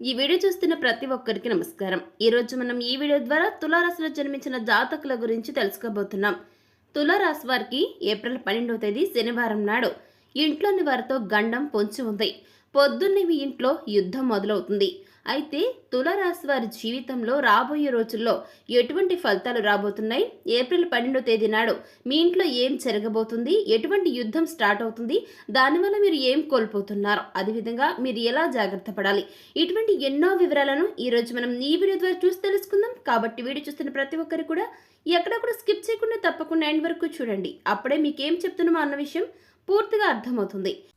ఈ వీడియో చూస్తున్న ప్రతి ఒక్కరికి నమస్కారం. ఈరోజు మనం ఈ వీడియో ద్వారా తులారాశిలో జన్మించిన జాతకుల గురించి తెలుసుకోబోతున్నాం. తులారాశి వారికి ఏప్రిల్ పన్నెండవ తేదీ శనివారం నాడు ఇంట్లోని వారితో గండం పొంచి ఉంది. పొద్దున్నే మీ ఇంట్లో యుద్ధం మొదలవుతుంది. అయితే తులారాశి వారి జీవితంలో రాబోయే రోజుల్లో ఎటువంటి ఫలితాలు రాబోతున్నాయి? ఏప్రిల్ పన్నెండో తేదీ నాడు మీ ఇంట్లో ఏం జరగబోతుంది? ఎటువంటి యుద్ధం స్టార్ట్ అవుతుంది? దానివల్ల మీరు ఏం కోల్పోతున్నారు? అదేవిధంగా మీరు ఎలా జాగ్రత్త పడాలి? ఇటువంటి ఎన్నో వివరాలను ఈరోజు మనం ఈ వీడియో ద్వారా చూసి తెలుసుకుందాం. కాబట్టి వీడియో చూస్తున్న ప్రతి ఒక్కరు కూడా ఎక్కడ కూడా స్కిప్ చేయకుండా తప్పకుండా ఎండ్ వరకు చూడండి. అప్పుడే మీకేం చెప్తున్నామో అన్న విషయం పూర్తిగా అర్థమవుతుంది.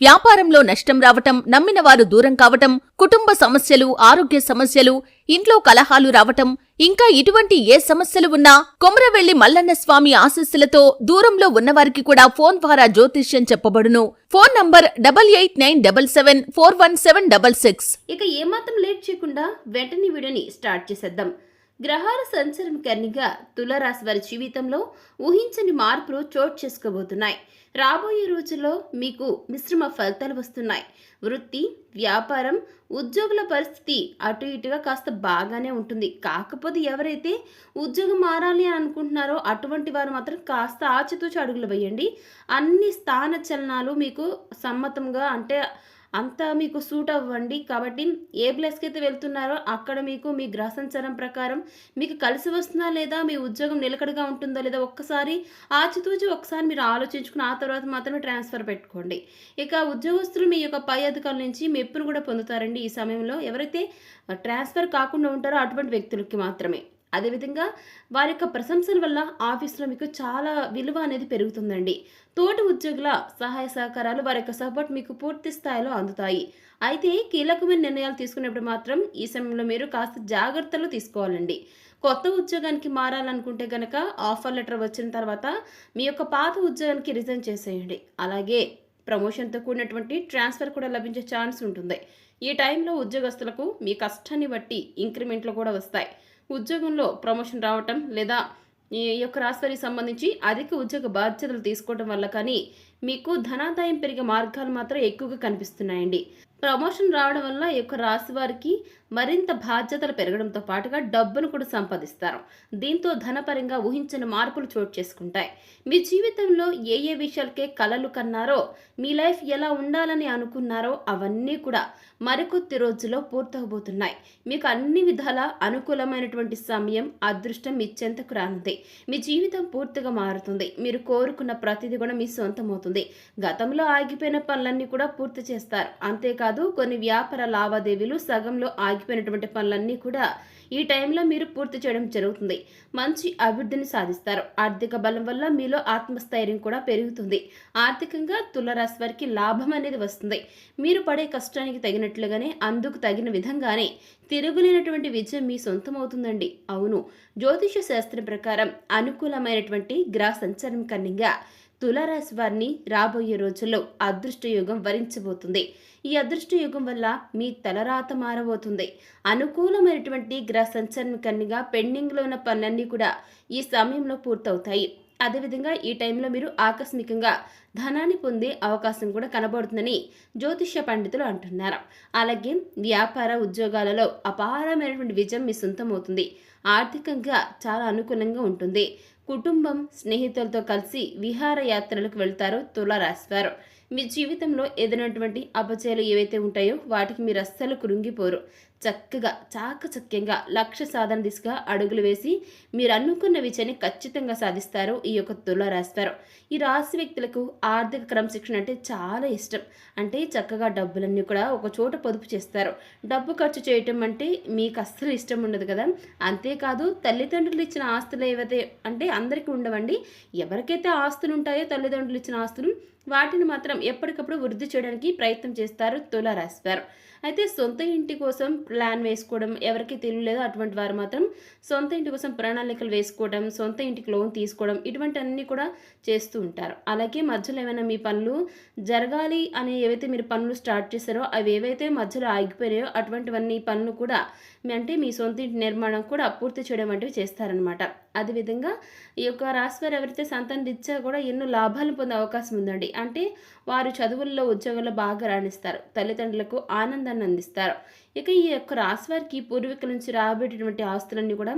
వ్యాపారంలో నష్టం రావటం నమ్మిన వారు దూరం కావటం కుటుంబ సమస్యలు ఆరోగ్య సమస్యలు ఇంట్లో కలహాలు రావటం ఇంకా ఇటువంటి ఏ సమస్యలు ఉన్నా కొమరవెల్లి మల్లన్న స్వామి ఆశస్సులతో దూరంలో ఉన్నవారికి కూడా ఫోన్ ద్వారా జ్యోతిష్యం చెప్పబడును. Phone number double eight nine double seven four one seven double six. ఇక ఏమాత్రం లేట్ చేయకుండా వెంటనే వీడియోని స్టార్ట్ చేసేద్దాం. గ్రహాల సంచారం కర్ణిగా తులరాశి వారి జీవితంలో ఊహించని మార్పులు చోటు చేసుకోబోతున్నాయి. రాబోయే రోజుల్లో మీకు మిశ్రమ ఫలితాలు వస్తున్నాయి. వృత్తి వ్యాపారం ఉద్యోగుల పరిస్థితి అటు ఇటుగా కాస్త బాగానే ఉంటుంది. కాకపోతే ఎవరైతే ఉద్యోగం మారాలి అని అనుకుంటున్నారో అటువంటి వారు మాత్రం కాస్త ఆచితూచి అడుగులు వేయండి. అన్ని స్థాన చలనాలు మీకు సమ్మతంగా అంటే అంతా మీకు సూట్ అవ్వండి. కాబట్టి ఏ ప్లేస్కి అయితే వెళ్తున్నారో అక్కడ మీకు మీ గ్రహ సంచారం ప్రకారం మీకు కలిసి వస్తుందా లేదా మీ ఉద్యోగం నిలకడగా ఉంటుందో లేదా ఒక్కసారి ఆచితూచి ఒకసారి మీరు ఆలోచించుకుని ఆ తర్వాత మాత్రమే ట్రాన్స్ఫర్ పెట్టుకోండి. ఇక ఉద్యోగస్తులు మీ యొక్క పై అధికారుల నుంచి మెప్పును కూడా పొందుతారండి ఈ సమయంలో. ఎవరైతే ట్రాన్స్ఫర్ కాకుండా ఉంటారో అటువంటి వ్యక్తులకి మాత్రమే. అదేవిధంగా వారి యొక్క ప్రశంసల వల్ల ఆఫీస్లో మీకు చాలా విలువ అనేది పెరుగుతుందండి. తోటి ఉద్యోగుల సహాయ సహకారాలు వారి యొక్క సపోర్ట్ మీకు పూర్తి స్థాయిలో అందుతాయి. అయితే కీలకమైన నిర్ణయాలు తీసుకునేప్పుడు మాత్రం ఈ సమయంలో మీరు కాస్త జాగ్రత్తలు తీసుకోవాలండి. కొత్త ఉద్యోగానికి మారాలనుకుంటే కనుక ఆఫర్ లెటర్ వచ్చిన తర్వాత మీ యొక్క పాత ఉద్యోగానికి రిజైన్ చేసేయండి. అలాగే ప్రమోషన్తో కూడినటువంటి ట్రాన్స్ఫర్ కూడా లభించే ఛాన్స్ ఉంటుంది. ఈ టైంలో ఉద్యోగస్తులకు మీ కష్టాన్ని బట్టి ఇంక్రిమెంట్లు కూడా వస్తాయి. ఉద్యోగంలో ప్రమోషన్ రావటం లేదా ఈ యొక్క రాశివారికి సంబంధించి అధిక ఉద్యోగ బాధ్యతలు తీసుకోవడం వల్ల కానీ మీకు ధనాదాయం పెరిగే మార్గాలు మాత్రం ఎక్కువగా కనిపిస్తున్నాయండి. ప్రమోషన్ రావడం వల్ల ఈ యొక్క రాశి వారికి మరింత బాధ్యతలు పెరగడంతో పాటుగా డబ్బును కూడా సంపాదిస్తారు. దీంతో ధనపరంగా ఊహించని మార్పులు చోటు చేసుకుంటాయి. మీ జీవితంలో ఏ ఏ విషయాలకే కలలు కన్నారో మీ లైఫ్ ఎలా ఉండాలని అనుకున్నారో అవన్నీ కూడా మరికొద్ది రోజుల్లో పూర్తవబోతున్నాయి. మీకు అన్ని విధాల అనుకూలమైనటువంటి సమయం అదృష్టం మీ చెంతకు రానుంది. మీ జీవితం పూర్తిగా మారుతుంది. మీరు కోరుకున్న ప్రతిదీ కూడా మీ సొంతమవుతుంది. గతంలో ఆగిపోయిన పనులన్నీ కూడా పూర్తి చేస్తారు. అంతేకాదు కొన్ని వ్యాపార లావాదేవీలు సగంలో ఆగిపోయినటువంటి పనులన్నీ కూడా ఈ టైంలో మీరు పూర్తి చేయడం జరుగుతుంది. మంచి అభివృద్ధిని సాధిస్తారు. ఆర్థిక బలం వల్ల మీలో ఆత్మస్థైర్యం కూడా పెరుగుతుంది. ఆర్థికంగా తులరాశి వారికి లాభం అనేది వస్తుంది. మీరు పడే కష్టానికి తగినట్లుగానే అందుకు తగిన విధంగానే తిరుగులేనటువంటి విజయం మీ సొంతం అవుతుందండి అవును. జ్యోతిష శాస్త్రం ప్రకారం అనుకూలమైనటువంటి గ్రహ సంచారం కన్నిగా తులారాశి వారిని రాబోయే రోజుల్లో అదృష్ట యుగం వరించబోతుంది. ఈ అదృష్ట యుగం వల్ల మీ తలరాత మారబోతుంది. అనుకూలమైనటువంటి గ్రహ సంచలన కన్నిగా పెండింగ్లో ఉన్న పనులన్నీ కూడా ఈ సమయంలో పూర్తవుతాయి. అదేవిధంగా ఈ టైంలో మీరు ఆకస్మికంగా ధనాన్ని పొందే అవకాశం కూడా కనబడుతుందని జ్యోతిష్య పండితులు అంటున్నారు. అలాగే వ్యాపార ఉద్యోగాలలో అపారమైనటువంటి విజయం మీ సొంతమవుతుంది ఆర్థికంగా చాలా అనుకూలంగా ఉంటుంది. కుటుంబం స్నేహితులతో కలిసి విహారయాత్రలకు వెళ్తారు తులారాశివారు మీ జీవితంలో ఎదురైనటువంటి అపచయాలు ఏవైతే ఉంటాయో వాటికి మీరు అస్సలు కృంగిపోరు. చక్కగా చాకచక్యంగా లక్ష్య సాధన దిశగా అడుగులు వేసి మీరు అనుకున్న విజయాన్ని ఖచ్చితంగా సాధిస్తారు ఈ యొక్క తుల రాస్తారు. ఈ రాశి వ్యక్తులకు ఆర్థిక క్రమశిక్షణ అంటే చాలా ఇష్టం. అంటే చక్కగా డబ్బులన్నీ కూడా ఒక చోట పొదుపు చేస్తారు. డబ్బు ఖర్చు చేయటం అంటే మీకు అస్సలు ఇష్టం ఉండదు కదా. అంతేకాదు తల్లిదండ్రులు ఇచ్చిన ఆస్తులు ఏవైతే అంటే అందరికీ ఉండవండి. ఎవరికైతే ఆస్తులు ఉంటాయో తల్లిదండ్రులు ఇచ్చిన ఆస్తులు వాటిని మాత్రం ఎప్పటికప్పుడు వృద్ధి చేయడానికి ప్రయత్నం చేస్తారు తులారాశి వారు. అయితే సొంత ఇంటి కోసం ప్లాన్ వేసుకోవడం ఎవరికి తెలియలేదో అటువంటి వారు మాత్రం సొంత ఇంటి కోసం ప్రణాళికలు వేసుకోవడం సొంత ఇంటికి లోన్ తీసుకోవడం ఇటువంటి కూడా చేస్తూ ఉంటారు. అలాగే మధ్యలో ఏమైనా మీ పనులు జరగాలి అని ఏవైతే మీరు పనులు స్టార్ట్ చేశారో అవి ఏవైతే మధ్యలో ఆగిపోయాయో అటువంటివన్నీ పనులు కూడా అంటే మీ సొంత ఇంటి నిర్మాణం కూడా పూర్తి చేయడం వంటివి చేస్తారనమాట అదేవిధంగా ఈ యొక్క రాశివారు ఎవరైతే సంతానం రీత్యా కూడా ఎన్నో లాభాలు పొందే అవకాశం ఉందండి. అంటే వారు చదువుల్లో ఉద్యోగాల్లో బాగా రాణిస్తారు. తల్లిదండ్రులకు ఆనందాన్ని అందిస్తారు. ఇక ఈ యొక్క రాశి వారికి పూర్వీకుల నుంచి రాబోయేటటువంటి ఆస్తులన్నీ కూడా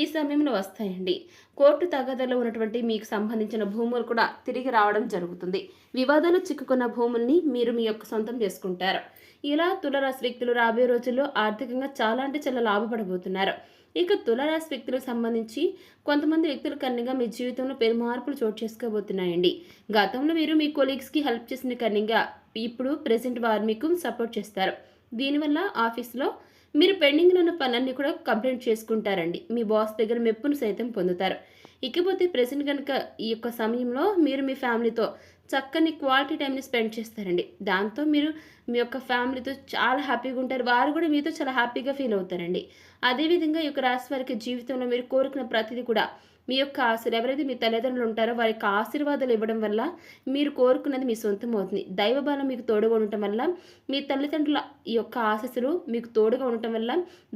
ఈ సమయంలో వస్తాయండి. కోర్టు తగాదాలో ఉన్నటువంటి మీకు సంబంధించిన భూములు కూడా తిరిగి రావడం జరుగుతుంది. వివాదాలు చిక్కుకున్న భూముల్ని మీరు మీ యొక్క సొంతం చేసుకుంటారు. ఇలా తులరాశి వ్యక్తులు రాబోయే రోజుల్లో ఆర్థికంగా చాలా అంటే చాలా లాభపడబోతున్నారు. ఇక తులరాశి వ్యక్తులకు సంబంధించి కొంతమంది వ్యక్తుల కన్నిగా మీ జీవితంలో పెను మార్పులు చోటు చేసుకోబోతున్నాయండి. గతంలో మీరు మీ కొలీగ్స్కి హెల్ప్ చేసిన కన్నిగా ఇప్పుడు ప్రెసెంట్ వారు మీకు సపోర్ట్ చేస్తారు. దీనివల్ల ఆఫీస్లో మీరు పెండింగ్లో ఉన్న పనులన్నీ కూడా కంప్లైంట్ చేసుకుంటారండి. మీ బాస్ దగ్గర మెప్పును సైతం పొందుతారు. ఇకపోతే ప్రెసెంట్ కనుక ఈ యొక్క సమయంలో మీరు మీ ఫ్యామిలీతో చక్కని క్వాలిటీ టైంని స్పెండ్ చేస్తారండి. దాంతో మీరు మీ యొక్క ఫ్యామిలీతో చాలా హ్యాపీగా ఉంటారు. వారు కూడా మీతో చాలా హ్యాపీగా ఫీల్ అవుతారండి. అదేవిధంగా ఈ యొక్క రాశి వారికి జీవితంలో మీరు కోరుకున్న ప్రతిదీ కూడా మీ యొక్క ఆశలు ఎవరైతే మీ తల్లిదండ్రులు ఉంటారో వారి యొక్క ఆశీర్వాదాలు ఇవ్వడం వల్ల మీరు కోరుకున్నది మీ సొంతం అవుతుంది. దైవబలం మీకు తోడుగా ఉండటం వల్ల మీ తల్లిదండ్రుల ఈ యొక్క ఆశస్సులు మీకు తోడుగా ఉండటం వల్ల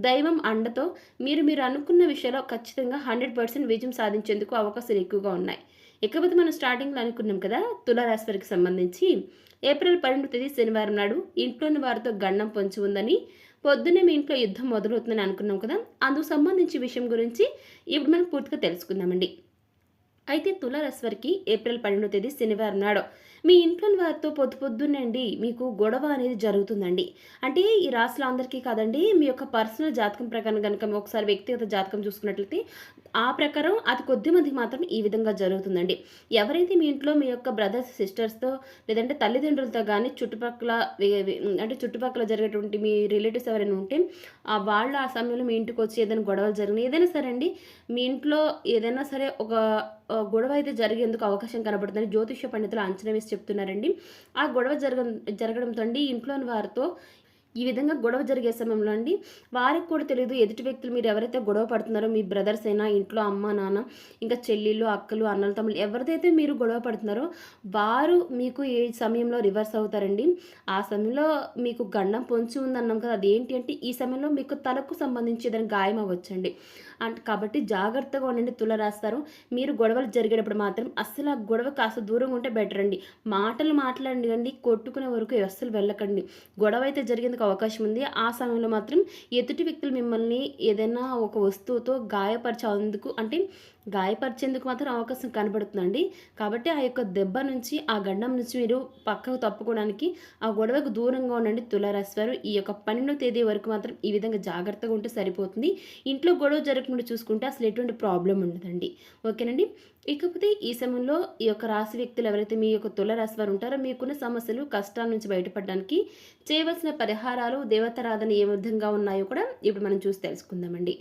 దైవం అండతో మీరు మీరు అనుకున్న విషయంలో ఖచ్చితంగా హండ్రెడ్ పర్సెంట్ విజయం సాధించేందుకు అవకాశాలు ఎక్కువగా ఉన్నాయి. ఇకపోతే మనం స్టార్టింగ్లో అనుకున్నాం కదా తులారాశి వారికి సంబంధించి. ఏప్రిల్ పన్నెండు తేదీ శనివారం నాడు ఇంట్లోని వారితో గండం పొంచి ఉందని పొద్దున్నే మీ ఇంట్లో యుద్ధం మొదలవుతుందని అనుకున్నాం కదా? అందుకు సంబంధించి విషయం గురించి ఇప్పుడు మనం పూర్తిగా తెలుసుకుందామండి. అయితే తులారాశి వారికి ఏప్రిల్ పన్నెండో తేదీ శనివారం నాడు. మీ ఇంట్లోని వారితో పొద్దు పొద్దున్నండి మీకు గొడవ అనేది జరుగుతుందండి. అంటే ఈ రాశిలో అందరికీ కాదండి మీ యొక్క పర్సనల్ జాతకం ప్రకారం కనుక ఒకసారి వ్యక్తిగత జాతకం చూసుకున్నట్లయితే ఆ ప్రకారం అది కొద్ది మందికి మాత్రం ఈ విధంగా జరుగుతుందండి. ఎవరైతే మీ ఇంట్లో మీ యొక్క బ్రదర్స్ సిస్టర్స్తో లేదంటే తల్లిదండ్రులతో కానీ చుట్టుపక్కల అంటే చుట్టుపక్కల జరిగేటువంటి మీ రిలేటివ్స్ ఎవరైనా ఉంటే ఆ వాళ్ళు ఆ సమయంలో మీ ఇంటికి వచ్చి ఏదైనా గొడవలు జరిగినాయి ఏదైనా సరే అండి మీ ఇంట్లో ఏదైనా సరే ఒక గొడవ అయితే జరిగేందుకు అవకాశం కనబడుతుందని జ్యోతిష పండితులు అంచనా వేసి చెప్తున్నారండి. ఆ గొడవ జరగ జరగడంతో అండి ఇంట్లోని వారితో ఈ విధంగా గొడవ జరిగే సమయంలో అండి వారికి కూడా తెలియదు ఎదుటి వ్యక్తులు మీరు ఎవరైతే గొడవ పడుతున్నారో మీ బ్రదర్స్ అయినా ఇంట్లో అమ్మ నాన్న ఇంకా చెల్లిళ్ళు అక్కలు అన్నలు తమ్ముళ్ళు ఎవరిదైతే మీరు గొడవ పడుతున్నారో వారు మీకు ఏ సమయంలో రివర్స్ అవుతారండి. ఆ సమయంలో మీకు గండం పొంచి ఉందన్నాం కదా అదేంటి అంటే ఈ సమయంలో మీకు తలకు సంబంధించి ఏదైనా గాయం అవ్వచ్చండి. అంటే కాబట్టి జాగ్రత్తగా ఉండండి తుల రాస్తారు మీరు గొడవలు జరిగేటప్పుడు మాత్రం అస్సలు ఆ గొడవ కాస్త దూరంగా ఉంటే బెటర్ అండి. మాటలు మాట్లాడండి కొట్టుకునే వరకు అస్సలు వెళ్ళకండి. గొడవ అయితే జరిగేందుకు అవకాశం ఉంది. ఆ సమయంలో మాత్రం ఎదుటి వ్యక్తులు మిమ్మల్ని ఏదైనా ఒక వస్తువుతో గాయపరిచేందుకు అంటే గాయపరిచేందుకు మాత్రం అవకాశం కనబడుతుందండి. కాబట్టి ఆ యొక్క దెబ్బ నుంచి ఆ గండం నుంచి మీరు పక్కకు తప్పుకోవడానికి ఆ గొడవకు దూరంగా ఉండండి తులారాశి వారు. ఈ యొక్క పన్నెండో తేదీ వరకు మాత్రం ఈ విధంగా జాగ్రత్తగా ఉంటే సరిపోతుంది. ఇంట్లో గొడవ జరగకుండా చూసుకుంటే అసలు ఎటువంటి ప్రాబ్లం ఉండదండి. ఓకేనండి? ఇకపోతే ఈ సమయంలో ఈ యొక్క రాశి వ్యక్తులు ఎవరైతే మీ యొక్క తులరాశి వారు ఉంటారో మీకున్న సమస్యలు కష్టాల నుంచి బయటపడడానికి చేయవలసిన పరిహారాలు దేవతారాధన ఏ విధంగా ఉన్నాయో కూడా ఇప్పుడు మనం చూసి తెలుసుకుందామండి.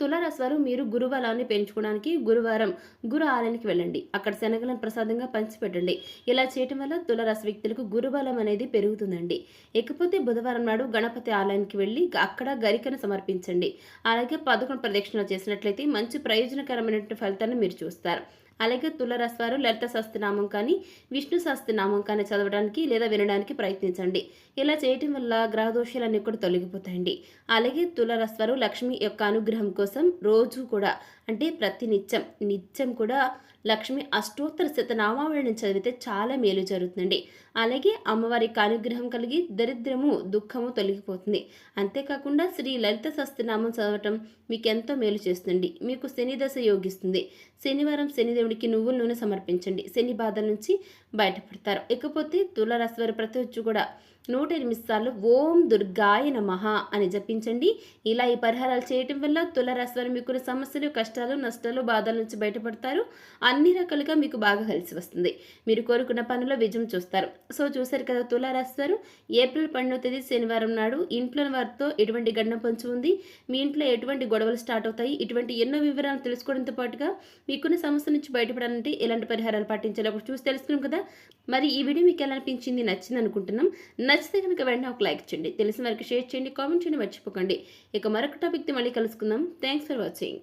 తులారాశి మీరు గురుబలాన్ని పెంచుకోవడానికి గురువారం గురు ఆలయానికి వెళ్ళండి. అక్కడ శనగలను ప్రసాదంగా పంచిపెట్టండి. ఇలా చేయటం వల్ల తులారాశి వ్యక్తులకు గురుబలం అనేది పెరుగుతుందండి. ఇకపోతే బుధవారం నాడు గణపతి ఆలయానికి వెళ్ళి అక్కడ గరికను సమర్పించండి. అలాగే పదకొండు ప్రదక్షిణలు చేసినట్లయితే మంచి ప్రయోజనకరమైనటువంటి ఫలితాన్ని మీరు చూస్తారు. అలాగే తులరాశి లలిత సహస్రనామం కానీ విష్ణు సహస్రనామం కానీ చదవడానికి లేదా వినడానికి ప్రయత్నించండి. ఇలా చేయటం వల్ల గ్రహదోషాలన్నీ కూడా తొలగిపోతాయండి. అలాగే తులరస్వారు లక్ష్మి యొక్క అనుగ్రహం కోసం రోజు కూడా అంటే ప్రతి నిత్యం నిత్యం కూడా లక్ష్మి అష్టోత్తర శతనామావళిని చదివితే చాలా మేలు జరుగుతుందండి. అలాగే అమ్మవారి అనుగ్రహం కలిగి దరిద్రము దుఃఖము తొలగిపోతుంది. అంతేకాకుండా శ్రీ లలిత సహస్రనామం చదవటం మీకు ఎంతో మేలు చేస్తుంది మీకు శని దశ యోగిస్తుంది. శనివారం శనిదేవుడికి నువ్వుల నూనె సమర్పించండి. శని బాధల నుంచి బయటపడతారు. ఇకపోతే తులరాశి వారి ప్రతి వచ్చి కూడా నూట ఎనిమిది సార్లు ఓం దుర్గాయ నమః అని జపించండి. ఇలా ఈ పరిహారాలు చేయటం వల్ల తులరాశి వారు మీకున్న సమస్యలు కష్టాలు నష్టాలు బాధల నుంచి బయటపడతారు. అన్ని రకాలుగా మీకు బాగా కలిసి వస్తుంది. మీరు కోరుకున్న పనుల్లో విజయం చూస్తారు. సో చూశారు కదా తులారాశి వారు? ఏప్రిల్ పన్నెండవ తేదీ శనివారం నాడు ఇంట్లో వారితో ఎటువంటి గండం పంచు ఉంది? మీ ఇంట్లో ఎటువంటి గొడవలు స్టార్ట్ అవుతాయి? ఇటువంటి ఎన్నో వివరాలు తెలుసుకోవడంతో పాటుగా మీకున్న సమస్య నుంచి బయటపడాలంటే ఎలాంటి పరిహారాలు పాటించాలో ఒకటి చూసి తెలుసుకున్నాం కదా. మరి ఈ వీడియో మీకు ఎలా అనిపించింది? నచ్చింది అనుకుంటున్నాం. నచ్చితే కనుక వెంటనే ఒక లైక్ చేయండి. తెలిసిన వారికి షేర్ చేయండి కామెంట్ చేయండి మర్చిపోకండి. ఇక మరొక టాపిక్తో మళ్ళీ కలుసుకుందాం. Thanks for watching.